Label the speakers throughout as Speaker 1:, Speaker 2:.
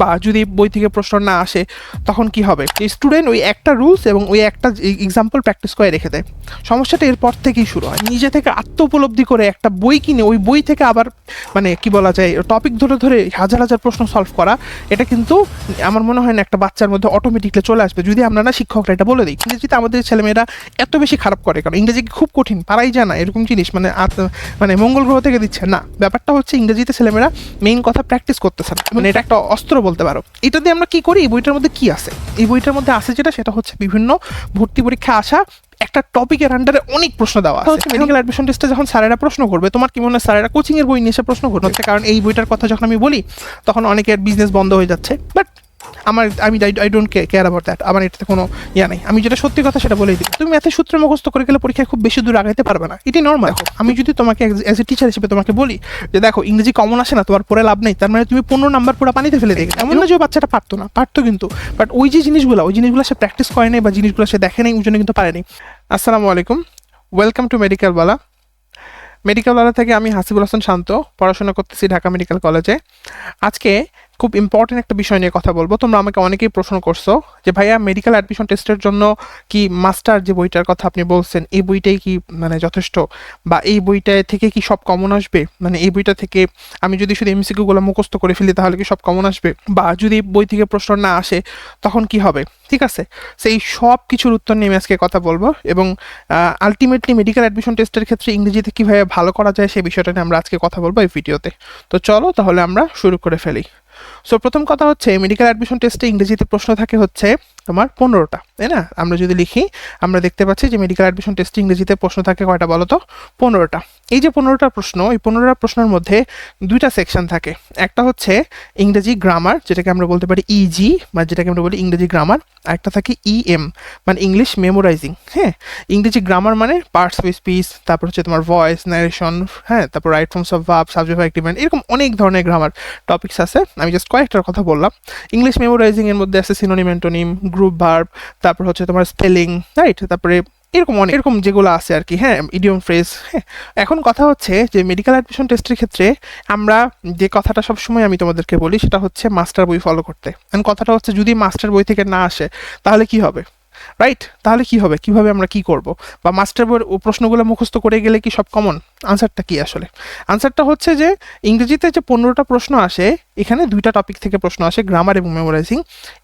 Speaker 1: বা যদি বই থেকে প্রশ্ন না আসে, তখন কি হবে? স্টুডেন্ট ওই একটা রুলস এবং ওই একটা এক্সাম্পল প্র্যাকটিস করে রেখে দেয়। সমস্যাটা এরপর থেকেই শুরু হয়। নিজে থেকে আত্ম উপলব্ধি করে একটা বই কিনে, ওই বই থেকে আবার মানে কি বলা যায় টপিক ধরে ধরে হাজার হাজার প্রশ্ন সলভ করা, এটা কিন্তু আমার মনে হয় না একটা বাচ্চার মধ্যে অটোমেটিকলি চলে আসবে। যদি আমরা না শিক্ষকরা এটা বলে দিই, ইংরেজিতে আমাদের ছেলেমেয়েরা এত বেশি খারাপ করে কারণ ইংরেজিকে খুব কঠিন? পারাই জানা এরকম জিনিস মানে মানে মঙ্গল গ্রহ থেকে দিচ্ছে। না, ব্যাপারটা হচ্ছে ইংরেজিতে ছেলেমেয়েরা মেইন কথা প্র্যাকটিস করতেছে না। মানে এটা একটা অস্ত্র বলতে পারো। এটা দিয়ে আমরা কি করি? এই বইটার মধ্যে কি আছে? এই বইটার মধ্যে আছে যেটা সেটা হচ্ছে বিভিন্ন ভর্তি পরীক্ষা আসা একটা টপিকের আন্ডারে অনেক প্রশ্ন দেওয়া আছে। মেডিকেল অ্যাডমিশন টেস্টে যখন স্যারেরা প্রশ্ন করবে তোমার কি মনে হয় স্যারেরা কোচিং এর বই নিয়ে এসে প্রশ্ন করবে? হচ্ছে কারণ এই বইটার কথা যখন আমি বলি তখন অনেকের বিজনেস বন্ধ হয়ে যাচ্ছে। বাট আমার আমি I don't care about that আমার এটাতে কোনো ইয়া নেই। আমি যেটা সত্যি কথা সেটা বলেই দিই। তুমি ম্যাথের সূত্র মুখস্থ করে গেলে পরীক্ষায় খুব বেশি দূর আগাইতে পারবে না। এটি নর্মাল আমি যদি তোমাকে অ্যাজ এ টিচার হিসেবে তোমাকে বলি যে দেখো ইংরেজি কমন আসে না তোমার পরে লাভ নেই। তার মানে তুমি পনেরো নাম্বার পুরো পানিতে ফেলে দেখে এমন না যে বাচ্চাটা পারতো না পারতো কিন্তু। বাট ওই যে জিনিসগুলো ওই জিনিসগুলো সে প্র্যাকটিস করে নাই বা জিনিসগুলো সে দেখে নাই ওই জন্য কিন্তু পারেনি আসসালামু আলাইকুম। Welcome to medical Bala medical Bala থেকে আমি হাসিবুল হাসান শান্ত পড়াশোনা করতেছি ঢাকা মেডিকেল কলেজে আজকে খুব ইম্পর্টেন্ট একটা বিষয় নিয়ে কথা বলব। তোমরা আমাকে অনেকেই প্রশ্ন করছ যে, ভাইয়া মেডিকেল অ্যাডমিশন টেস্টের জন্য কি মাস্টার যে বইটার কথা আপনি বলছেন, এই বইটাই কি মানে যথেষ্ট? বা এই বইটা থেকে কি সব কমন আসবে? মানে এই বইটা থেকে আমি যদি শুধু এমসিকিউগুলো মুখস্থ করে ফেলি, তাহলে কি সব কমন আসবে? বা যদি বই থেকে প্রশ্ন না আসে, তখন কি হবে? ঠিক আছে? সেই সব কিছুর উত্তর নিয়ে আজকে কথা বলব এবং আলটিমেটলি মেডিকেল অ্যাডমিশন টেস্টের ক্ষেত্রে ইংরেজিতে কীভাবে ভালো করা যায় সেই বিষয়টা নিয়ে আমরা আজকে কথা বলব এই ভিডিওতে তো চলো তাহলে আমরা শুরু করে ফেলি। সো প্রথম কথা হচ্ছে মেডিকেল অ্যাডমিশন টেস্টে ইংরেজিতে প্রশ্ন থাকে হচ্ছে তোমার পনেরোটা, তাই না? আমরা যদি লিখি, আমরা দেখতে পাচ্ছি যে মেডিকেল অ্যাডমিশন টেস্ট ইংরেজিতে প্রশ্ন থাকে কয়টা বলো তো পনেরোটা। এই যে পনেরোটা প্রশ্ন, এই পনেরোটা প্রশ্নের মধ্যে দুইটা সেকশন থাকে। একটা হচ্ছে ইংরেজি গ্রামার যেটাকে আমরা বলতে পারি ইজি বা যেটাকে আমরা বলি ইংরেজি গ্রামার আর একটা থাকে ইএম মানে ইংলিশ মেমোরাইজিং হ্যাঁ? ইংরেজি গ্রামার মানে পার্টস অফ স্পিচ তারপর হচ্ছে তোমার ভয়েস ন্যারেশন হ্যাঁ? তারপর right forms of verb subject অ্যাক্টিভমেন্ট এরকম অনেক ধরনের গ্রামার টপিকস আছে। আমি জাস্ট কয়েকটার কথা বললাম। ইংলিশ মেমোরাইজিংয়ের মধ্যে আছে সিনোনিম অ্যান্টোনিম গ্রুপ ভার্ব তারপর হচ্ছে তোমার স্পেলিং রাইট তারপরে এরকম অনেক, এরকম যেগুলো আছে আর কি হ্যাঁ ইডিয়ম ফ্রেজ হ্যাঁ। এখন কথা হচ্ছে যে মেডিকেল অ্যাডমিশন টেস্টের ক্ষেত্রে আমরা যে কথাটা সবসময় আমি তোমাদেরকে বলি সেটা হচ্ছে মাস্টার বই ফলো করতে। এখন কথাটা হচ্ছে যদি মাস্টার বই থেকে না আসে, তাহলে কি হবে? রাইট তাহলে কি হবে? কীভাবে আমরা কি করব? বা মাস্টার বইয়ের প্রশ্নগুলো মুখস্থ করে গেলে কি সব কমন আনসারটা কি আসলে? আনসারটা হচ্ছে যে, ইংরেজিতে যে পনেরোটা প্রশ্ন আসে, এখানে দুইটা টপিক থেকে প্রশ্ন আসে গ্রামার এবং মেমোরাইজিং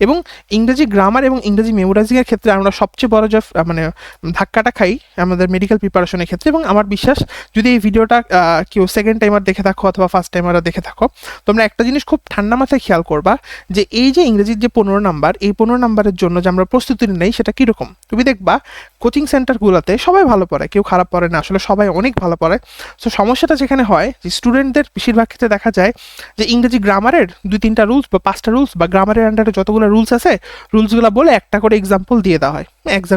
Speaker 1: এবং ইংরেজি গ্রামার এবং ইংরেজি মেমোরাইজিংয়ের ক্ষেত্রে আমরা সবচেয়ে বড় যে মানে ধাক্কাটা খাই আমাদের মেডিকেল প্রিপারেশনের ক্ষেত্রে। এবং আমার বিশ্বাস, যদি এই ভিডিওটা কেউ সেকেন্ড টাইমার দেখে থাকো অথবা ফার্স্ট টাইমার দেখে থাকো, তোমরা একটা জিনিস খুব ঠান্ডা মাথায় খেয়াল করবা যে, এই যে ইংরেজির যে পনেরো নাম্বার এই পনেরো নাম্বারের জন্য যে আমরা প্রস্তুতি নেই, সেটা কীরকম? তুমি দেখবা কোচিং সেন্টারগুলোতে সবাই ভালো পড়ে, কেউ খারাপ পড়ে না। আসলে সবাই অনেক ভালো পড়ে। সো সমস্যাটা যেখানে হয়, যে স্টুডেন্টদের বেশিরভাগ ক্ষেত্রে দেখা যায় যে ইংরেজি গ্রামারের দুই, তিনটা রুলস বা পাঁচটা রুলস বা গ্রামারের আন্ডারে যতগুলো রুলস আছে রুলসগুলো বলে একটা করে এক্সাম্পল দিয়ে দেওয়া হয়।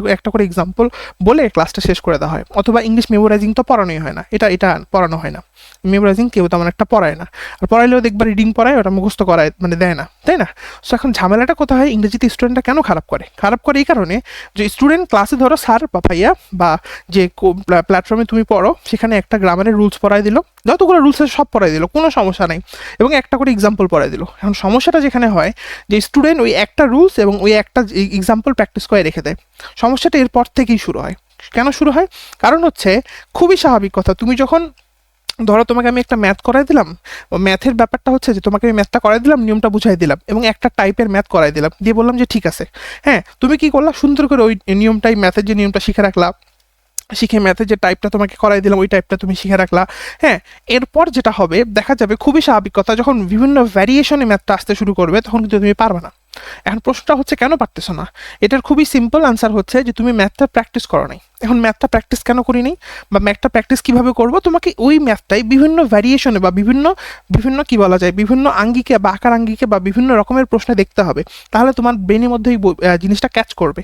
Speaker 1: একটা করে এক্সাম্পল বলে ক্লাসটা শেষ করে দেওয়া হয়। অথবা ইংলিশ মেমোরাইজিং তো পড়ানোই হয় না। এটা এটা পড়ানো হয় না। মেমোরাইজিং কেউ তেমন একটা পড়ায় না। আর পড়াইলেও দেখবার রিডিং পড়ায়, ওটা মুখস্থ করায় মানে দেয় না। তাই না? সো এখন ঝামেলাটা কোথায় হয়? ইংরেজিতে স্টুডেন্টরা কেন খারাপ করে? খারাপ করে এই কারণে যে স্টুডেন্ট ক্লাসে ধরো স্যার বা ভাইয়া বা যে প্ল্যাটফর্মে তুমি পড়ো, সেখানে একটা গ্রামারের রুলস পড়াই দিল। যতগুলো রুলস আছে সব পড়াই দিল, কোনো সমস্যা নাই। এবং একটা করে এক্সাম্পল পড়াই দিল। এখন সমস্যাটা যেখানে হয় যে স্টুডেন্ট ওই একটা রুলস এবং ওই একটা এক্সাম্পল প্র্যাকটিস করে রেখে দেয়। সমস্যাটা এরপর থেকেই শুরু হয়। কেন শুরু হয়? কারণ হচ্ছে খুবই স্বাভাবিক কথা, তুমি যখন ধরো তোমাকে আমি একটা ম্যাথ করাই দিলাম ম্যাথের ব্যাপারটা হচ্ছে যে তোমাকে আমি ম্যাথটা করাই দিলাম, নিয়মটা বুঝাই দিলাম এবং একটা টাইপের ম্যাথ করাই দিলাম, দিয়ে বললাম যে ঠিক আছে। হ্যাঁ তুমি কি করলা? সুন্দর করে ওই নিয়মটাই ম্যাথের যে নিয়মটা শিখে রাখলা, শিখে ম্যাথের যে টাইপটা তোমাকে করাই দিলাম, ওই টাইপটা তুমি শিখে রাখলা। হ্যাঁ এরপর যেটা হবে, দেখা যাবে খুবই স্বাভাবিক কথা, যখন বিভিন্ন ভ্যারিয়েশনে ম্যাথটা আসতে শুরু করবে, তখন কিন্তু তুমি পারবে না। এখন প্রশ্নটা হচ্ছে, কেন পারতেছো না? এটার খুবই সিম্পল আনসার হচ্ছে যে, তুমি ম্যাথটা প্র্যাকটিস করো নাই। এখন ম্যাথটা প্র্যাকটিস কেন করি নাই বা ম্যাথটা প্র্যাকটিস কীভাবে করব? তোমাকে ওই ম্যাথটাই বিভিন্ন ভ্যারিয়েশনে বা বিভিন্ন বিভিন্ন কি বলা যায়? বিভিন্ন আঙ্গিকে বা আকার আঙ্গিকে বা বিভিন্ন রকমের প্রশ্নে দেখতে হবে। তাহলে তোমার ব্রেনের মধ্যে এই জিনিসটা ক্যাচ করবে।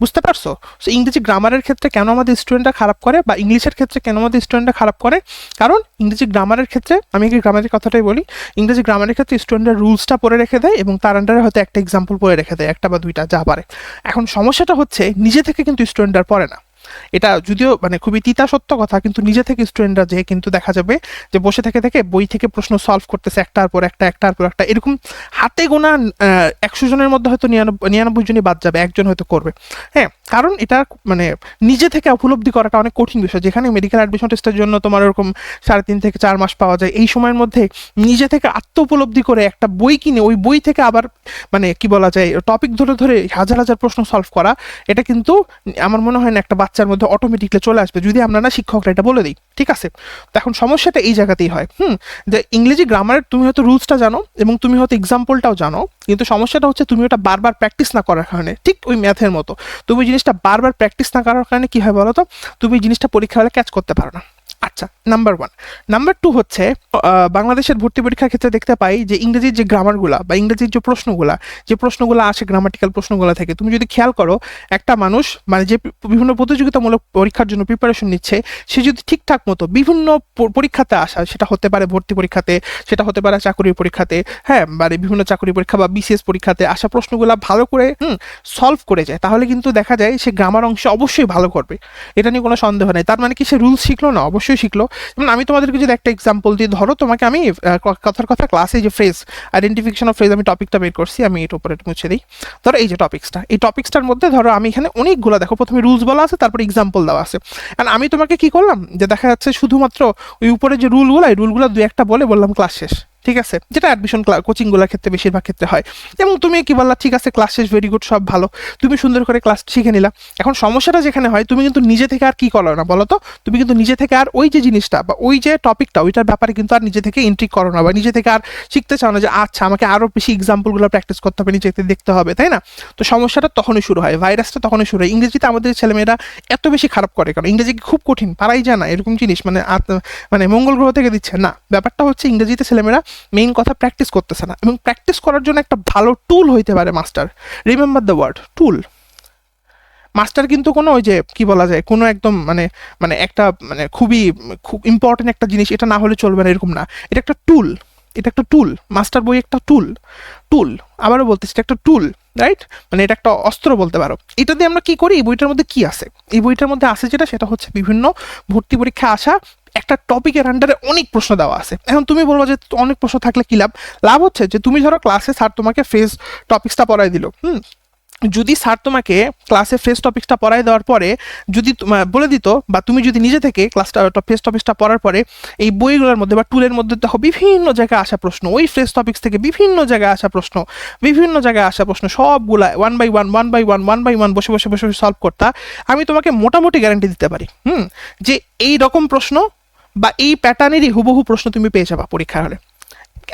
Speaker 1: বুঝতে পারছ? সো ইংরেজি গ্রামারের ক্ষেত্রে কেন আমাদের স্টুডেন্টরা খারাপ করে বা ইংলিশের ক্ষেত্রে কেন আমাদের স্টুডেন্টরা খারাপ করে? কারণ ইংরেজি গ্রামারের ক্ষেত্রে, আমি কি গ্রামারের কথাটাই বলি, ইংরেজি গ্রামারের ক্ষেত্রে স্টুডেন্টরা রুলসটা পড়ে রেখে দেয় এবং তার আন্ডারে হয়তো একটা এক্সাম্পল পড়ে রেখে দেয়, একটা বা দুইটা, যা পারে। এখন সমস্যাটা হচ্ছে, নিজে থেকে কিন্তু স্টুডেন্টরা পড়ে না। এটা যদিও মানে খুবই তিতা সত্য কথা, কিন্তু নিজে থেকে স্টুডেন্টরা যে কিন্তু দেখা যাবে যে বসে থেকে থেকে বই থেকে প্রশ্ন সলভ করতেছে একটার পর একটা, একটার পর একটা। এরকম হাতে গোনা একশো জনের মধ্যে হয়তো নিরানব্বই জনই বাদ যাবে, একজন হয়তো করবে। হ্যাঁ কারণ এটা মানে নিজে থেকে উপলব্ধি করাটা অনেক কঠিন বিষয়। যেখানে মেডিকেল অ্যাডমিশন টেস্টের জন্য তোমার ওরকম সাড়ে তিন থেকে চার মাস পাওয়া যায়, এই সময়ের মধ্যে নিজে থেকে আত্ম উপলব্ধি করে একটা বই কিনে, ওই বই থেকে আবার মানে কি বলা যায় টপিক ধরে ধরে হাজার হাজার প্রশ্ন সলভ করা, এটা কিন্তু আমার মনে হয় না একটা বাচ্চার মধ্যে অটোমেটিকলি চলে আসবে। যদি আমরা না শিক্ষকরা এটা বলে দিই, ঠিক আছে? তো এখন সমস্যাটা এই জায়গাতেই হয়। হুম? যে ইংরেজি গ্রামারের তুমি হয়তো রুলসটা জানো এবং তুমি হয়তো এক্সাম্পলটাও জানো, কিন্তু সমস্যাটা হচ্ছে তুমি ওটা বারবার প্র্যাকটিস না করার কারণে, ঠিক ওই ম্যাথের মতো। তুমি জিনিসটা বারবার প্র্যাকটিস না করার কারণে কী হয় বলো তো তুমি জিনিসটা পরীক্ষা হলে ক্যাচ করতে পারো না। আচ্ছা নাম্বার ওয়ান নাম্বার টু হচ্ছে বাংলাদেশের ভর্তি পরীক্ষার ক্ষেত্রে দেখতে পাই যে ইংরেজির যে গ্রামারগুলা বা ইংরেজির যে প্রশ্নগুলা, যে প্রশ্নগুলো আসে গ্রামাটিক্যাল প্রশ্নগুলো থেকে, তুমি যদি খেয়াল করো, একটা মানুষ মানে যে বিভিন্ন প্রতিযোগিতামূলক পরীক্ষার জন্য প্রিপারেশন নিচ্ছে, সে যদি ঠিকঠাক মতো বিভিন্ন পরীক্ষাতে আসা, সেটা হতে পারে ভর্তি পরীক্ষাতে, সেটা হতে পারে চাকরির পরীক্ষাতে হ্যাঁ মানে বিভিন্ন চাকরি পরীক্ষা বা বিসিএস পরীক্ষাতে আসা প্রশ্নগুলো ভালো করে, হুম সলভ করে যায়, তাহলে কিন্তু দেখা যায় সে গ্রামার অংশে অবশ্যই ভালো করবে। এটা নিয়ে কোনো সন্দেহ নেই। তার মানে কি সে রুলস শিখলো না? অবশ্যই শিখলো। যেমন আমি তোমাদেরকে যদি একটা এক্সাম্পল দিই ধরো, তোমাকে আমি কথার কথা ক্লাসে যে ফ্রেজ আইডেন্টিফিকেশন অফ ফ্রেজ আমি টপিকটা বের করছি, আমি এর উপরে মুছে দিই। ধরো এই যে টপিক্সটা এই টপিক্সটার মধ্যে ধরো আমি এখানে অনেকগুলো, দেখো প্রথমে রুলস বলা আছে, তারপরে এক্সাম্পল দেওয়া আছে। অ্যান্ড আমি তোমাকে কি করলাম? যে দেখা যাচ্ছে শুধুমাত্র ওই উপরে যে রুলগুলো এই রুলগুলো দু একটা বলে বললাম ক্লাস শেষ। ঠিক আছে? যেটা অ্যাডমিশন কোচিংগুলোর ক্ষেত্রে বেশিরভাগ ক্ষেত্রে হয়। এবং তুমি কি বললা, ঠিক আছে ক্লাস শেষ ভেরি গুড সব ভালো। তুমি সুন্দর করে ক্লাস শিখে নিলা। এখন সমস্যাটা যেখানে হয়, তুমি কিন্তু নিজে থেকে আর কি করো না, বলো তো? তুমি কিন্তু নিজে থেকে আর ওই যে জিনিসটা বা ওই যে টপিকটা ওইটার ব্যাপারে কিন্তু আর নিজে থেকে এন্ট্রি করো না বা নিজে থেকে আর শিখতে চাও না যে আচ্ছা আমাকে আরও বেশি এক্সাম্পলগুলো প্র্যাকটিস করতে হবে, নিজেকে দেখতে হবে। তাই না? তো সমস্যাটা তখনই শুরু হয় ভাইরাসটা তখনই শুরু হয়। ইংরেজিতে আমাদের ছেলেমেয়েরা এত বেশি খারাপ করে কারণ ইংরেজি খুব কঠিন? পারাই যায় না, এরকম জিনিস। মানে মানে মঙ্গল গ্রহ থেকে দিচ্ছে। না, ব্যাপারটা হচ্ছে ইংরেজিতে ছেলেমেয়েরা মেইন কথা প্র্যাকটিস করতেছে না এবং প্র্যাকটিস করার জন্য একটা ভালো টুল হইতে পারে master remember the word tool master কিন্তু কোনো ওই যে, কি বলা যায়, কোনো একদম মানে মানে একটা মানে খুবই, খুব ইম্পর্টেন্ট একটা জিনিস, এটা না হলে চলবে না, এরকম না। এটা একটা টুল এটা একটা টুল মাস্টার বই একটা টুল টুল আবারও বলতেছি, এটা একটা টুল রাইট মানে এটা একটা অস্ত্র বলতে পারো। এটা দিয়ে আমরা কি করি? এই বইটার মধ্যে কি আছে? এই বইটার মধ্যে আছে যেটা, সেটা হচ্ছে বিভিন্ন ভর্তি পরীক্ষা আসা একটা টপিকের আন্ডারে অনেক প্রশ্ন দেওয়া আছে। এখন তুমি বলব যে অনেক প্রশ্ন থাকলে কি লাভ? লাভ হচ্ছে যে তুমি ধরো ক্লাসে স্যার তোমাকে ফেস টপিক্সটা পড়াই দিল, হুম? যদি স্যার তোমাকে ক্লাসে ফ্রেশ টপিক্সটা পড়াই দেওয়ার পরে যদি বলে দিত বা তুমি যদি নিজে থেকে ক্লাসটা ফ্রেশ টপিক্সটা পড়ার পরে এই বইগুলোর মধ্যে বা টুলের মধ্যে দেখো বিভিন্ন জায়গায় আসা প্রশ্ন, ওই ফ্রেশ টপিক্স থেকে বিভিন্ন জায়গায় আসা প্রশ্ন, বিভিন্ন জায়গায় আসা প্রশ্ন, সবগুলা one by one one by one one by one বসে বসে বসে বসে সলভ করতা, আমি তোমাকে মোটামুটি গ্যারান্টি দিতে পারি, হুম? যে এই রকম প্রশ্ন বা এই প্যাটার্নেরই হুবহু প্রশ্ন তুমি পেয়ে যাবা পরীক্ষার হলে।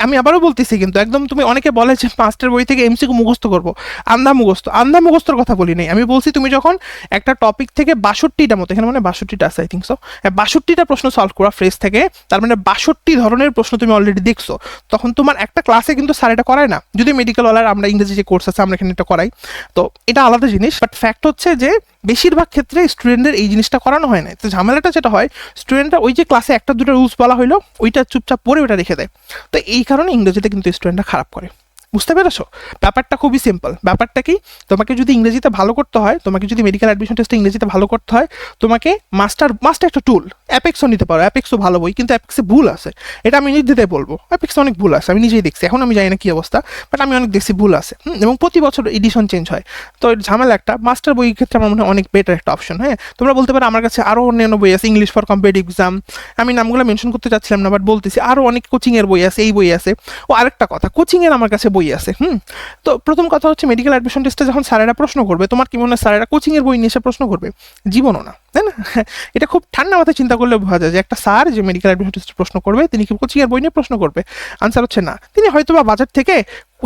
Speaker 1: আমি আবারও বলতেছি কিন্তু একদম তুমি অনেকে বলে যে মাস্টার বই থেকে এমসিকিউ মুখস্থ করব। আন্ধা মুখস্থ আন্ধা মুখস্থর কথা বলি নাই। আমি বলছি তুমি যখন একটা টপিক থেকে বাষট্টিটা মতো, এখানে মানে বাষট্টিটা আছে আই থিঙ্ক সো বাষট্টিটা প্রশ্ন সলভ করা ফ্রেজ থেকে, তার মানে বাষট্টি ধরনের প্রশ্ন তুমি অলরেডি দেখছ, তখন তোমার একটা ক্লাসে কিন্তু স্যার এটা করায় না। যদি মেডিকেল ওয়ালার আমরা ইংরেজি যে কোর্স আছে, আমরা এখানে এটা করাই। তো এটা আলাদা জিনিস বাট ফ্যাক্ট হচ্ছে যে বেশিরভাগ ক্ষেত্রে স্টুডেন্টদের এই জিনিসটা করানো হয় না। তো ঝামেলাটা যেটা হয় স্টুডেন্টরা ওই যে ক্লাসে একটা দুটো রুলস বলা হলো ওইটা চুপচাপ পড়ে ওটা রেখে দেয়। তো এই কারণে ইংরেজিতে কিন্তু স্টুডেন্টরা খারাপ করে। বুঝতে পেরেছ? ব্যাপারটা খুবই সিম্পল ব্যাপারটা কি? তোমাকে যদি ইংরেজিতে ভালো করতে হয়, তোমাকে যদি মেডিকেল অ্যাডমিশন টেস্টে ইংরেজিতে ভালো করতে হয়, তোমাকে মাস্টার মাস্টার একটা টুল অ্যাপেক্সও নিতে পারো। অ্যাপেক্সও ভালো বই, কিন্তু অ্যাপেক্সে ভুল আছে। এটা আমি নির্দ্বিধায় বলব। অ্যাপেক্সে অনেক ভুল আছে, আমি নিজেই দেখছি। এখন আমি জানি না কী অবস্থা বাট আমি অনেক দেখছি ভুল আছে। এবং প্রতি বছর এডিশন চেঞ্জ হয়। তো এর ঝামেলা একটা মাস্টার বই ক্ষেত্রে আমার মনে হয় অনেক বেটার একটা অপশন হ্যাঁ? তোমরা বলতে পারো আমার কাছে আরও অন্যান্য বই আছে ইংলিশ ফর কম্পিটিভ এক্সাম আমি নামগুলো মেনশন করতে চাচ্ছিলাম না বাট বলতেছি আরও অনেক কোচিংয়ের বই আছে, এই বই আছে। ও আরেকটা কথা কোচিংয়ের আমার কাছে বই আছে, হুম? তো প্রথম কথা হচ্ছে মেডিকেল অ্যাডমিশন টেস্টে যখন স্যারেরা প্রশ্ন করবে, তোমার কি মনে হয় স্যারেরা কোচিংয়ের বই নিয়ে এসে প্রশ্ন করবে? জীবনও না, তাই না? এটা খুব ঠান্ডা মাথায় চিন্তা করলে বোঝা যায় যে একটা স্যার যে মেডিকেল অ্যাডমিশন টেস্টে প্রশ্ন করবে, তিনি কি কোচিংয়ের বই নিয়ে প্রশ্ন করবে? আনসার হচ্ছে না। তিনি হয়তো বা বাজার থেকে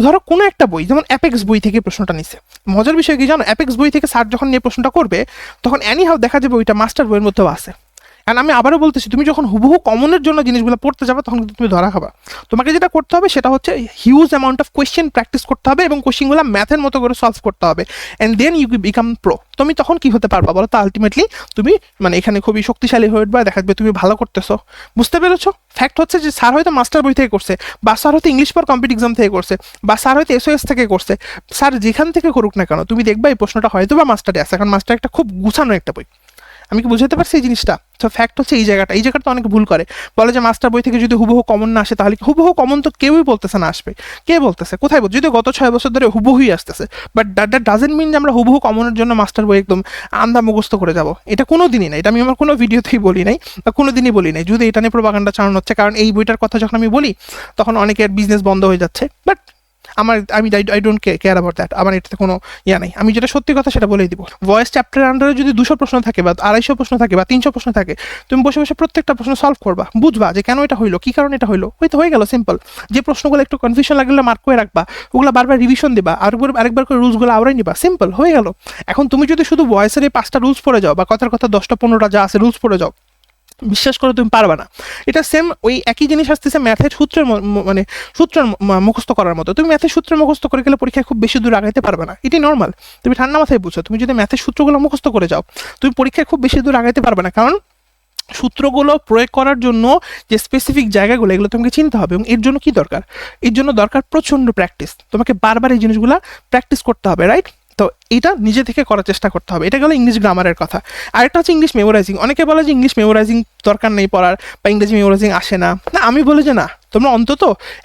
Speaker 1: ধরো কোনো একটা বই, যেমন অ্যাপেক্স বই থেকে প্রশ্নটা নিচ্ছে মজার বিষয় কি জানো? অ্যাপেক্স বই থেকে স্যার যখন নিয়ে প্রশ্নটা করবে, তখন অ্যানি হাউ দেখা যাবে ওইটা মাস্টার বইয়ের মধ্যেও আছে। কারণ আমি আবারও বলতেছি, তুমি যখন হুবহু কমনের জন্য জিনিসগুলো পড়তে যাবে, তখন কিন্তু তুমি ধরা খাবা। তোমাকে যেটা করতে হবে, সেটা হচ্ছে huge amount of question practice করতে হবে এবং কোয়েশ্চেনগুলো ম্যাথের মতো করে সলভ করতে হবে। And then you become pro তুমি তখন কি হতে পারবা বলো তো? আলটিমেটলি তুমি মানে এখানে খুবই শক্তিশালী হয়ে উঠবে, দেখা যাবে তুমি ভালো করতেছো। বুঝতে পেরেছ? ফ্যাক্ট হচ্ছে যে স্যার হয়তো মাস্টার বই থেকে করছে, বা স্যার হয়তো ইংলিশ ফর কম্পিট এক্সাম থেকে করছে, বা স্যার হয়তো এসওএস থেকে করছে। স্যার যেখান থেকে করুক না কেন, তুমি দেখবা এই প্রশ্নটা হয়তো বা মাস্টারে আসে কারণ মাস্টার একটা খুব গুছানো একটা বই। আমি কি বুঝাতে পারছি এই জিনিসটা? তো ফ্যাক্ট হচ্ছে এই জায়গাটা। এই জায়গাটা তো অনেকে ভুল করে। বলে যে মাস্টার বই থেকে যদি হুবহু কমন না আসে, তাহলে কি হুবহু কমন তো কেউই বলতেছে না আসবে। কে বলতেছে? কোথায় বল যদি গত ছয় বছর ধরে হুবহুই আসতেছে but that that doesn't mean যে আমরা হুবহু কমনের জন্য মাস্টার বই একদম আন্দা মুখস্থ করে যাব। এটা কোনো দিনই না এটা আমি আমার কোনো ভিডিওতেই বলি নাই, বা কোনো দিনই বলি নাই। যদি এটা নিয়ে প্রবাগান্ডা চালানো হচ্ছে, কারণ এই বইটার কথা যখন আমি বলি, তখন অনেকের বিজনেস বন্ধ হয়ে যাচ্ছে। বাট আমার আমি I don't care about that আমার এটাতে কোনো ইয়া নেই। আমি যেটা সত্যি কথা সেটা বলেই দিব। ভয়েস চ্যাপ্টার আন্ডারে যদি দুশো প্রশ্ন থাকে বা আড়াইশো প্রশ্ন থাকে বা তিনশো প্রশ্ন থাকে, তুমি বসে বসে প্রত্যেকটা প্রশ্ন সলভ করবা। বুঝবা যে কেন এটা হইল, কী কারণে এটা হইল? ওই তো হয়ে গেল সিম্পল যে প্রশ্নগুলো একটু কনফিউশন লাগলে মার্ক করে রাখবা, ওগুলো বারবার রিভিশন দিবা আরেকবার আরেকবার করে রুলসগুলো আওড়াই নিবা। সিম্পল হয়ে গেল। এখন তুমি যদি শুধু ভয়েসের এই পাঁচটা রুলস পড়ে যাও বা কথার কথা দশটা, পনেরোটা যা আছে রুলস পড়ে যাও বিশ্বাস করে তুমি পারবে না। এটা সেম ওই একই জিনিস আসতেছে ম্যাথের সূত্রের মানে সূত্রের মুখস্থ করার মতো। তুমি ম্যাথের সূত্র মুখস্থ করে গেলে পরীক্ষায় খুব বেশি দূর আগাইতে পারবে না। এটি নর্মাল তুমি ঠান্ডা মাথায় বুঝছ তুমি যদি ম্যাথের সূত্রগুলো মুখস্থ করে যাও, তুমি পরীক্ষায় খুব বেশি দূর আগাইতে পারবে না। কারণ সূত্রগুলো প্রয়োগ করার জন্য যে স্পেসিফিক জায়গাগুলো, এগুলো তোমাকে চিনতে হবে এবং এর জন্য কি দরকার? এর জন্য দরকার প্রচণ্ড প্র্যাকটিস তোমাকে বারবার এই জিনিসগুলো প্র্যাকটিস করতে হবে রাইট তো এটা নিজে থেকে করার চেষ্টা করতে হবে। এটা গেলো ইংলিশ গ্রামারের কথা। আরেকটা হচ্ছে ইংলিশ মেমোরাইজিং অনেকে বলে যে ইংলিশ মেমোরাইজিং দরকার নেই পড়ার বা ইংরেজি মেমোরাইজিং আসে না। না, আমি বলি যে না, তোমরা অন্তত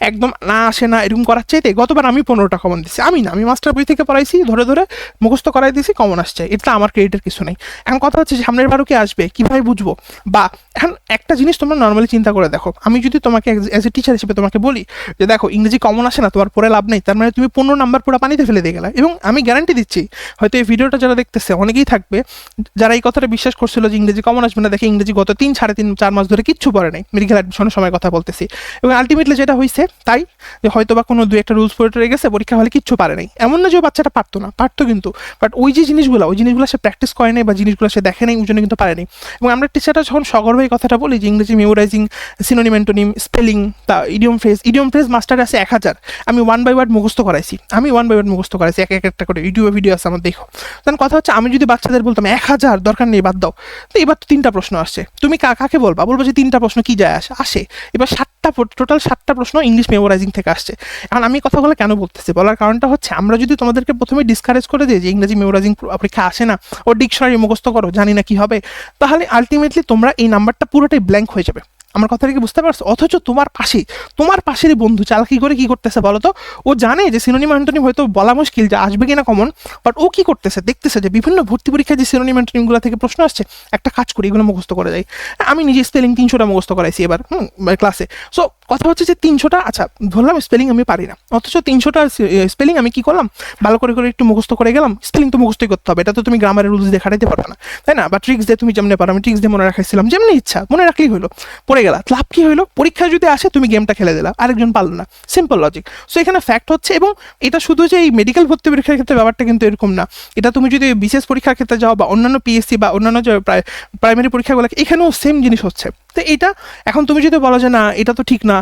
Speaker 1: একদম না আসে না এরকম করার চাইতে গতবার আমি পনেরোটা কমন দিচ্ছি আমি না, আমি মাস্টার বই থেকে পড়াইছি, ধরে ধরে মুখস্থ করাই দিয়েছি কমন আসছে। এটা আমার ক্রেডিটের কিছু নেই। এখন কথা হচ্ছে সামনের বারও কি আসবে, কীভাবে বুঝব? বা এখন একটা জিনিস তোমরা নর্মালি চিন্তা করে দেখো। আমি যদি তোমাকে অ্যাজ এ টিচার হিসেবে তোমাকে বলি যে দেখো, ইংরেজি কমন আসে না, তোমার পরে লাভ নেই। তার মানে তুমি পনেরো নাম্বার পুরো পানিতে ফেলে দিয়ে গেলে। এবং আমি গ্যারান্টি দিচ্ছি হয়তো এই ভিডিওটা যারা দেখতেছে, অনেকেই থাকবে, যারা এই কথাটা বিশ্বাস করছিল যে ইংরেজি কমন আসবে না, দেখে ইংরেজি গত তিন, সাড়ে তিন, চার মাস ধরে কিচ্ছু পড়ে নাই মেডিকেল অ্যাডমিশনের সময় কথা বলতেছি। এবং আলটিমেটলি যেটা হয়েছে তাই যে হয়তো বা কোনো দু একটা রুলস পড়ে টরে গেছে, পরীক্ষা হলে কিচ্ছু পারে নাই। এমন না যে বাচ্চাটা পারতো না, পারতো কিন্তু। বাট ওই যে জিনিসগুলো, ওই জিনিসগুলো সে প্র্যাকটিস করে নাই বা জিনিসগুলো সে দেখে নাই ওই জন্য কিন্তু পারেনি এবং আমরা টিচারটা যখন সগর্বে কথাটা বলি যে ইংরেজি মেমোরাইজিং সিনোনিম অ্যান্টোনিম স্পেলিং তা idiom phrase idiom phrase master আছে এক হাজার। আমি ওয়ান বাই ওয়ার্ড মুখস্থ করাইছি। আমি ওয়ান বাই ওয়ার্ড মুখস্থ করাইছি, এক এক একটা করে, ইউটিউবে ভিডিও আছে। আমার দেখো। তখন কথা হচ্ছে আমি যদি বাচ্চাদের বলতাম, এক হাজার দরকার নেই, বাদ দাও। তো এবার তো তিনটা প্রশ্ন আসছে। তুমি কাকে বলবা? বলব যে তিনটা প্রশ্ন কি যায় আসে আসে। এবার সাতটা টোটাল সাতটা প্রশ্ন ইংলিশ মেমোরাইজিং থেকে আসছে। এখন আমি কথাগুলো কেন বলতেছি? বলার কারণটা হচ্ছে আমরা যদি তোমাদেরকে প্রথমে ডিসকারেজ করে দিই যে ইংরেজি মেমোরাইজিং পরীক্ষা আসে না, ও ডিকশনারি মুখস্থ করো, জানি না কি হবে, তাহলে আলটিমেটলি তোমরা এই নাম্বারটা পুরোটাই ব্ল্যাঙ্ক হয়ে যাবে। আমার কথাটা কি বুঝতে পারছ? অথচ তোমার পাশে তোমার পাশেরই বন্ধু চাল চালাকি করে কি করতেছে বলো তো ও জানে যে সিনোনিম অ্যান্টোনিম হয়তো বলা মুশকিল যে আসবে কিনা কমন বাট ও কি করতেছে? দেখতেছে যে বিভিন্ন ভর্তি পরীক্ষায় যে সিনোনিম অ্যান্টোনিমগুলো থেকে প্রশ্ন আসছে, একটা কাজ করি, এগুলো মুখস্থ করে যাই আমি নিজে স্পেলিং তিনশোটা মুখস্থ করাইছি এবার, হুম ক্লাসে সো কথা হচ্ছে যে তিনশোটা আচ্ছা ধরলাম স্পেলিং আমি পারি না। অথচ তিনশোটা স্পেলিং আমি কি করলাম? ভালো করে করে একটু মুখস্থ করে গেলাম স্পেলিং তো মুখস্থই করতে হবে, এটা তো তুমি গ্রামারের রুলস দিয়ে পারবে না, তাই না? বা ট্রিক্স দিয়ে তুমি যেমনি পারো, আমি ট্রিক্স দিয়ে মনে রাখাইছিলাম, যেমনি ইচ্ছা, মনে রাখলেই হলো পড়ে গেলা লাভ কি হলো পরীক্ষায় যদি আসে, তুমি গেমটা খেলে দিলা, আরেকজন পারল না। সিম্পল লজিক সো এখানে ফ্যাক্ট হচ্ছে, এবং এটা শুধু যে এই মেডিকেল ভর্তি পরীক্ষার ক্ষেত্রে ব্যাপারটা কিন্তু এরকম না। এটা তুমি যদি বিশেষ পরীক্ষার ক্ষেত্রে যাও, বা অন্যান্য পিএসসি বা অন্যান্য যে প্রাইমারি পরীক্ষাগুলো এখানেও সেম জিনিস হচ্ছে। তো এটা, এখন তুমি যদি বলো যে, না, এটা তো ঠিক না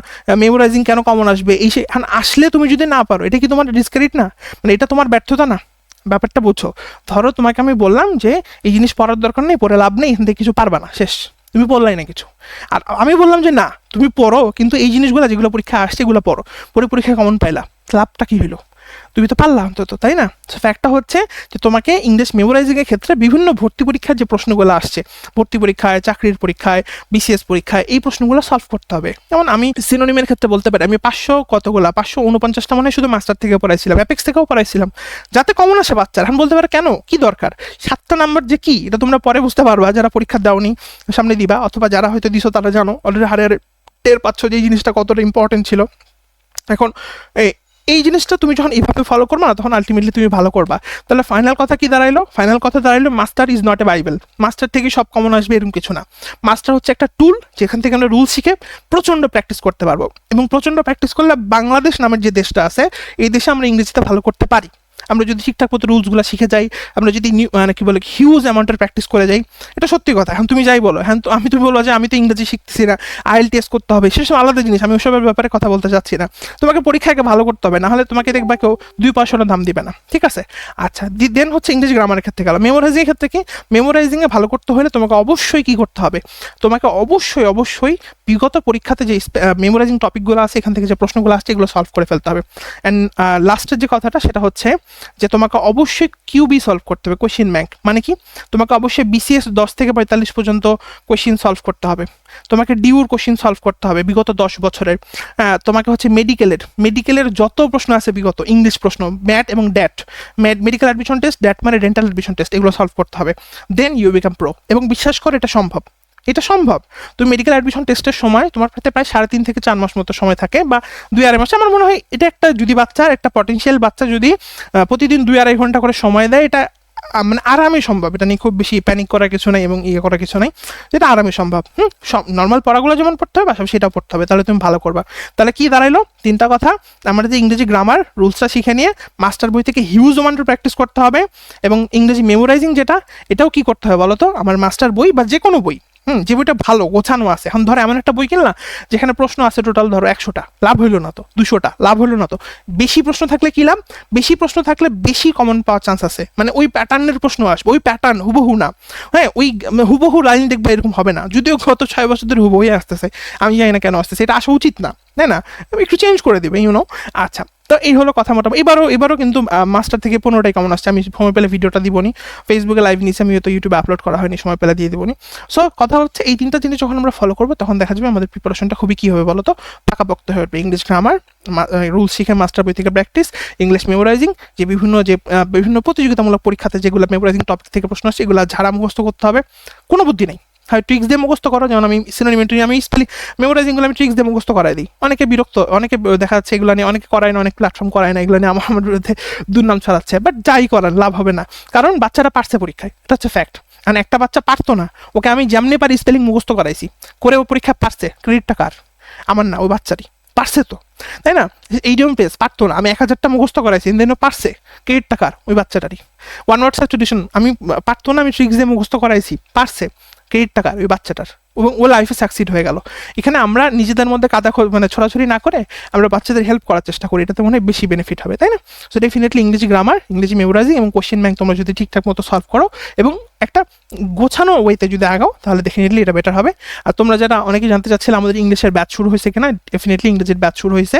Speaker 1: মেমোরাইজিং কেন কমন আসবে? এই সে আসলে তুমি যদি না পারো, এটা কি তোমার ডিসক্রেডিট না? মানে এটা তোমার ব্যর্থতা না? ব্যাপারটা বুঝছ ধরো, তোমাকে আমি বললাম যে, এই জিনিস পড়ার দরকার নেই, পড়ে লাভ নেই, এখান থেকে কিছু পারবা না, শেষ। তুমি পড়লাই না কিছু। আর আমি বললাম যে না, তুমি পড়ো, কিন্তু এই জিনিসগুলো যেগুলো পরীক্ষা আসছে এগুলো পড়ো। পরে পরীক্ষায় কমন পাইলা। লাভটা কী হলো তুমি তো পারলা অন্তত, তাই না? ফ্যাক্টটা হচ্ছে যে তোমাকে ইংলিশ মেমোরাইজিংয়ের ক্ষেত্রে বিভিন্ন ভর্তি পরীক্ষার যে প্রশ্নগুলো আসছে, ভর্তি পরীক্ষায়, চাকরির পরীক্ষায় বিসিএস পরীক্ষায়, এই প্রশ্নগুলো সলভ করতে হবে। যেমন আমি সিনোনিমের ক্ষেত্রে বলতে পারি, আমি পাঁচশো কতগুলা, পাঁচশো উনপঞ্চাশটা মনে শুধু মাস্টার থেকে পড়াইছিলাম অ্যাপেক্স থেকেও পড়াইছিলাম। যাতে কমন আসে বাচ্চারা এখন বলতে পারে কেন? কি দরকার? সাতটা নাম্বার যে কি, এটা তোমরা পরে বুঝতে পারবা, যারা পরীক্ষা দাওনি, সামনে দিবা, অথবা যারা হয়তো দিছো তারা জানো অলরেডি হারে টের পাচ্ছ যে এই জিনিসটা কতটা ইম্পর্টেন্ট ছিল। এখন এই জিনিসটা তুমি যখন এইভাবে ফলো করবে না, তখন আলটিমেটলি তুমি ভালো করবা। তাহলে ফাইনাল কথা কি দাঁড়াইলো? ফাইনাল কথা দাঁড়াইলো master is not a Bible master থেকে সব কমন আসবে এরকম কিছু না। মাস্টার হচ্ছে একটা টুল যেখান থেকে আমরা রুল শিখে প্রচণ্ড প্র্যাকটিস করতে পারব। এবং প্রচণ্ড প্র্যাকটিস করলে বাংলাদেশ নামের যে দেশটা আছে, এই দেশে আমরা ইংরেজিতে ভালো করতে পারি। আমরা যদি ঠিকঠাক মতো রুলসগুলো শিখে যাই, আমরা যদি মানে কি বলে হিউজ অ্যামাউন্টের প্র্যাকটিস করে যাই, এটা সত্যি কথা। এখন তুমি যাই বলো হ্যাঁ তো আমি তুমি বলব যে আমি তো ইংরেজি শিখতেছি না আইএল টেস্ট করতে হবে, সেসব আলাদা জিনিস, আমি ওসবের ব্যাপারে কথা বলতে চাচ্ছি না। তোমাকে পরীক্ষাকে ভালো করতে হবে না হলে তোমাকে দেখবা কেউ দুই পয়সাটা দাম দিবে না, ঠিক আছে? আচ্ছা দেন হচ্ছে ইংরেজি গ্রামারের ক্ষেত্রে গেল মেমোরাইজিং ক্ষেত্রে কি? মেমোরাইজিংয়ে ভালো করতে হলে তোমাকে অবশ্যই কী করতে হবে? তোমাকে অবশ্যই অবশ্যই বিগত পরীক্ষাতে যে মেমোরাইজিং টপিকগুলো আছে, এখান থেকে যে প্রশ্নগুলো আসছে, এগুলো সলভ করে ফেলতে হবে। অ্যান্ড লাস্টের যে কথাটা, সেটা হচ্ছে যে তোমাকে অবশ্যই কিউবি সলভ করতে হবে কোশ্চিন ব্যাংক মানে কি? তোমাকে অবশ্যই বিসিএস দশ থেকে পঁয়তাল্লিশ পর্যন্ত কোশ্চিন সলভ করতে হবে। তোমাকে ডিউর কোশ্চিন সলভ করতে হবে বিগত দশ বছরের। তোমাকে হচ্ছে মেডিকেলের মেডিকেলের যত প্রশ্ন আছে বিগত ইংলিশ প্রশ্ন ম্যাট এবং DAT MAT medical admission test DAT মানে ডেন্টাল অ্যাডমিশন টেস্ট এগুলো সলভ করতে হবে। দেন ইউ বিকাম প্রো এবং বিশ্বাস করে, এটা সম্ভব। এটা সম্ভব। তুমি মেডিকেল অ্যাডমিশন টেস্টের সময় তোমার হাতে প্রায় সাড়ে তিন থেকে চার মাস মতো সময় থাকে বা দুই আড়াই মাসে। আমার মনে হয় এটা একটা যদি বাচ্চার একটা পটেনশিয়াল বাচ্চা যদি প্রতিদিন দুই আড়াই ঘণ্টা করে সময় দেয়, এটা মানে আরামে সম্ভব। এটা নিয়ে খুব বেশি প্যানিক করার কিছু নাই এবং ইয়ে করার কিছু নাই। যেটা আরামে সম্ভব। হুম? সব নর্মাল পড়াগুলো যেমন পড়তে হবে পাশাপাশি সেটাও পড়তে হবে। তাহলে তুমি ভালো করবা। তাহলে কি দাঁড়াইলো? তিনটা কথা। আমরা যে ইংরেজি গ্রামার রুলসটা শিখে নিয়ে মাস্টার বই থেকে হিউজ অ্যামাউন্টের প্র্যাকটিস করতে হবে এবং ইংরেজি মেমোরাইজিং যেটা, এটাও কি করতে হবে বলো তো আমার মাস্টার বই বা যে কোনো বই। হুম, যে বইটা ভালো, গোছানো আছে। এখন ধরো এমন একটা বই কিনলা যেখানে প্রশ্ন আছে টোটাল ধরো একশোটা, লাভ হইল না তো, দুশোটা, লাভ হইল না তো। বেশি প্রশ্ন থাকলে কি লাভ? বেশি প্রশ্ন থাকলে বেশি কমন পাওয়ার চান্স আছে। মানে ওই প্যাটার্নের প্রশ্ন আসবে, ওই প্যাটার্ন হুবহু না। হ্যাঁ ওই মানে হুবহু লাইন দেখবে এরকম হবে না। যদিও গত ছয় বছর ধরে হুবহুই আসতেছে, আমি জানি না কেন আসতেছে, এটা আসা উচিত না, তাই না? একটু চেঞ্জ করে দেবে ইউনো আচ্ছা তো এই হলো কথা মোটামুটি। এবারও এবারও কিন্তু মাস্টার থেকে পনেরোটাই কেমন আসছে? আমি সময় পেলে ভিডিওটা দিবনি। ফেসবুকে লাইভ নিচে আমি হয়তো ইউটিউবে আপলোড করা হয়নি, সময় পেলে দিয়ে দিবনি। সো কথা হচ্ছে, এই তিনটা জিনিস যখন আমরা ফলো করব, তখন দেখা যাবে আমাদের প্রিপারেশনটা খুবই কী হবে বলো তো? পাকাপোক্ত হয়ে উঠবে ইংলিশ গ্রামার রুল শিখে মাস্টার বই থেকে প্র্যাকটিস ইংলিশ মেমোরাইজিং যে বিভিন্ন যে বিভিন্ন প্রতিযোগিতামূলক পরীক্ষাতে যেগুলো মেমোরাইজিং টপিক থেকে প্রশ্ন আসছে, এগুলো ঝাড়া মুখস্থ করতে হবে। কোনো বুদ্ধি নেই। হয় ট্রিক্স দিয়ে মুখস্থ করো, যেমন আমি সিনোনিমেন্টারি আমি স্পেলিং মেমোরাইজিংগুলো আমি ট্রিক্স দিয়ে মুখস্থ করাই দিই। অনেকে বিরক্ত, অনেকে দেখা যাচ্ছে এগুলো নিয়ে অনেকে করায় না, অনেক প্ল্যাটফর্ম করায় না, এগুলো নিয়ে আমার আমার বিরুদ্ধে দুর্নাম ছড়াচ্ছে। বাট যাই করান লাভ হবে না। কারণ বাচ্চারা পারছে পরীক্ষায়, এটা হচ্ছে ফ্যাক্ট আর একটা বাচ্চা পারতো না, ওকে আমি যেমনি পারি স্পেলিং মুখস্থ করাইছি করে ও পরীক্ষা পারছে ক্রেডিটটা কার? আমার না, ওই বাচ্চারই। পারছে তো। তাই না? এই এইডিয়াম পেজ পারতো না, আমি এক হাজারটা মুখস্থ করাইছি দেন পারছে ক্রেডিট টাকার ওই বাচ্চাটারই। ওয়ান ওয়ার্ড সাবস্টিটিউশন আমি, পারতো না, আমি ট্রিক্স দিয়ে মুখস্থ করাইছি, পারছে। ক্রেডিট টাকার ওই বাচ্চাটার। এবং ও লাইফে সাকসিড হয়ে গেল। এখানে আমরা নিজেদের মধ্যে কাদা মানে ছড়াছড়ি না করে আমরা বাচ্চাদের হেল্প করার চেষ্টা করি। এটাতে মনে হয় বেশি বেনিফিট হবে, তাই না? সো ডেফিনেটলি ইংরেজি গ্রামার ইংরেজি মেমোরাইজিং এবং কোশ্চেন ব্যাংক তোমরা যদি ঠিকঠাক মতো সলভ করো এবং একটা গোছানো ওয়েতে যদি আগাও, তাহলে ডেফিনেটলি এটা বেটার হবে। আর তোমরা যারা অনেকে জানতে চাচ্ছিলে আমাদের ইংলিশের ব্যাচ শুরু হয়েছে কিনা ডেফিনেটলি ইংরেজির ব্যাচ শুরু হয়েছে।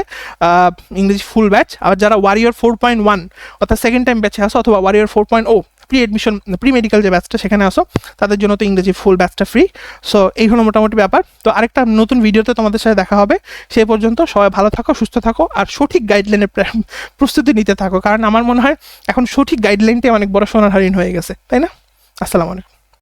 Speaker 1: ইংরেজি ফুল ব্যাচ আর যারা ওয়ারিয়র ফোর পয়েন্ট ওয়ান অর্থাৎ সেকেন্ড টাইম ব্যাচে আসো অথবা ওয়ারিয়র ফোর পয়েন্ট ও প্রি অ্যাডমিশন প্রি মেডিকেল যে ব্যাচটা সেখানে আসো, তাদের জন্য তো ইংরেজি ফুল ব্যাচটা ফ্রি সো এই হলো মোটামুটি ব্যাপার। তো আরেকটা নতুন ভিডিওতে তোমাদের সাথে দেখা হবে। সেই পর্যন্ত সবাই ভালো থাকো, সুস্থ থাকো, আর সঠিক গাইডলাইনের প্রস্তুতি নিতে থাকো। কারণ আমার মনে হয় এখন সঠিক গাইডলাইনটাই অনেক বড় সোনার হারিন হয়ে গেছে। তাই না? আসসালামু আলাইকুম।